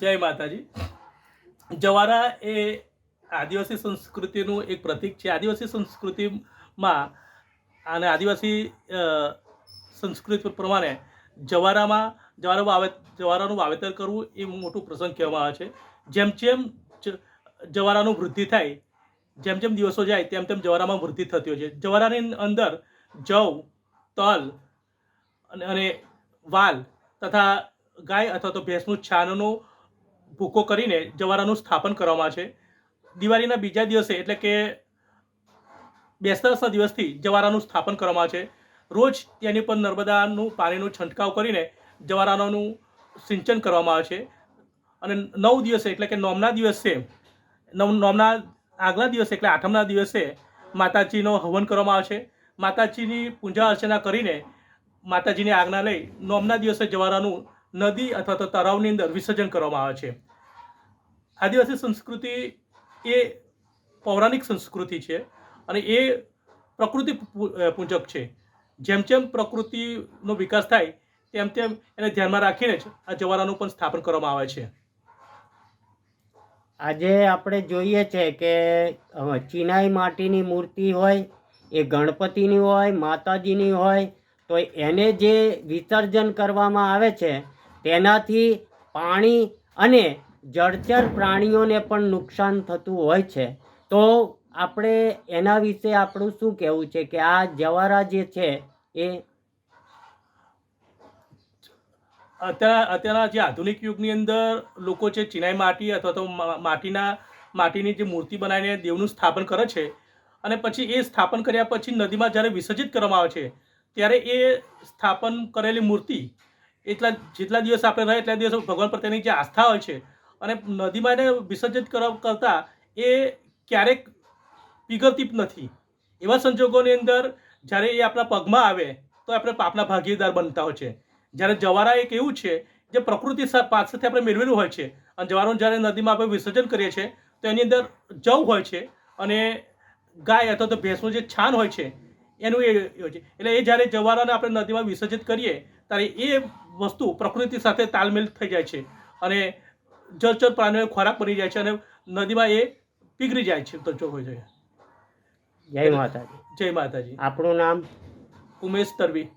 જય માતાજી. જવારા એ આદિવાસી સંસ્કૃતિનું એક પ્રતીક છે. આદિવાસી સંસ્કૃતિમાં અને આદિવાસી સંસ્કૃતિ પ્રમાણે જવારામાં, જવારા વાવે, જવારાનું વાવેતર કરવું એ મોટું પ્રસંગ કહેવામાં આવે છે. જેમ જેમ જવારાનું વૃદ્ધિ થાય, જેમ જેમ દિવસો જાય, તેમ તેમ જવારામાં વૃદ્ધિ થતી હોય છે. જવારાની અંદર જવ, તલ અને વાલ તથા ગાય અથવા તો ભેંસનું છાનનો ભૂકો કરીને જવારાનું સ્થાપન કરવામાં છે. દિવાળીના બીજા દિવસે એટલે કે બેસતા દિવસથી જવારાનું સ્થાપન કરવામાં છે. રોજ તેની પર નર્મદાનું પાણીનો છંટકાવ કરીને જવારાનું સિંચન કરવામાં આવે છે. અને નવ દિવસે એટલે કે નોમના દિવસે, નવ નોમના આગલા દિવસે એટલે આઠમના દિવસે માતાજીનો હવન કરવામાં આવે છે. માતાજીની પૂજા અર્ચના કરીને માતાજીની આજ્ઞા લઈ નોમના દિવસે જવારાનું નદી અથવા તો તળાવની અંદર વિસર્જન કરવામાં આવે છે. આદિવાસી સંસ્કૃતિ એ પૌરાણિક સંસ્કૃતિ છે અને એ પ્રકૃતિ પૂજક છે. જેમ જેમ પ્રકૃતિનો વિકાસ થાય, તેમ તેમ એને ધ્યાનમાં રાખીને જ આ જવારાનું પણ સ્થાપન કરવામાં આવે છે. આજે આપણે જોઈએ છે કે ચિનાઈ માટીની મૂર્તિ હોય, એ ગણપતિની હોય, માતાજીની હોય, તો એને જે વિસર્જન કરવામાં આવે છે, તેનાથી પાણી અને જળચર પ્રાણીઓને પણ નુકસાન થતું હોય છે. તો આપણે એના વિશે આપણું શું કહેવું છે કે આ જવારા જે છે એ અત્યારે અત્યારના જે આધુનિક યુગની અંદર લોકો છે ચિનાઈ માટી અથવા તો માટીના, માટીની જે મૂર્તિ બનાવીને દેવનું સ્થાપન કરે છે અને પછી એ સ્થાપન કર્યા પછી નદીમાં જ્યારે વિસર્જિત કરવામાં આવે છે, ત્યારે એ સ્થાપન કરેલી મૂર્તિ એટલા, જેટલા દિવસ આપણે રહે એટલા દિવસ ભગવાન પ્રત્યેની જે આસ્થા હોય છે અને નદીમાં એને વિસર્જિત કરતાં એ ક્યારેક પીગળતી નથી. એવા સંજોગોની અંદર જ્યારે એ આપણા પગમાં આવે, તો આપણે પાપના ભાગીદાર બનતા હોય છે. જ્યારે જવારા એક એવું છે જે પ્રકૃતિ પાસેથી આપણે મેળવેલું હોય છે, અને જવારાનું જ્યારે નદીમાં આપણે વિસર્જન કરીએ છીએ, તો એની અંદર જવ હોય છે, અને ગાય અથવા તો ભેંસનું જે છાન હોય છે, એનું એ છે. એટલે એ જ્યારે જવારાને આપણે નદીમાં વિસર્જિત કરીએ, ત્યારે એ વસ્તુ પ્રકૃતિ સાથે તાલમેલ થઈ જાય છે. અને જળચર પ્રાણીઓ ખોરાક બની જાય છે અને નદીમાં એ પીગળી જાય છે તરચો હોય છે. જય માતાજી. જય માતાજી. આપણું નામ ઉમેશ તરવી.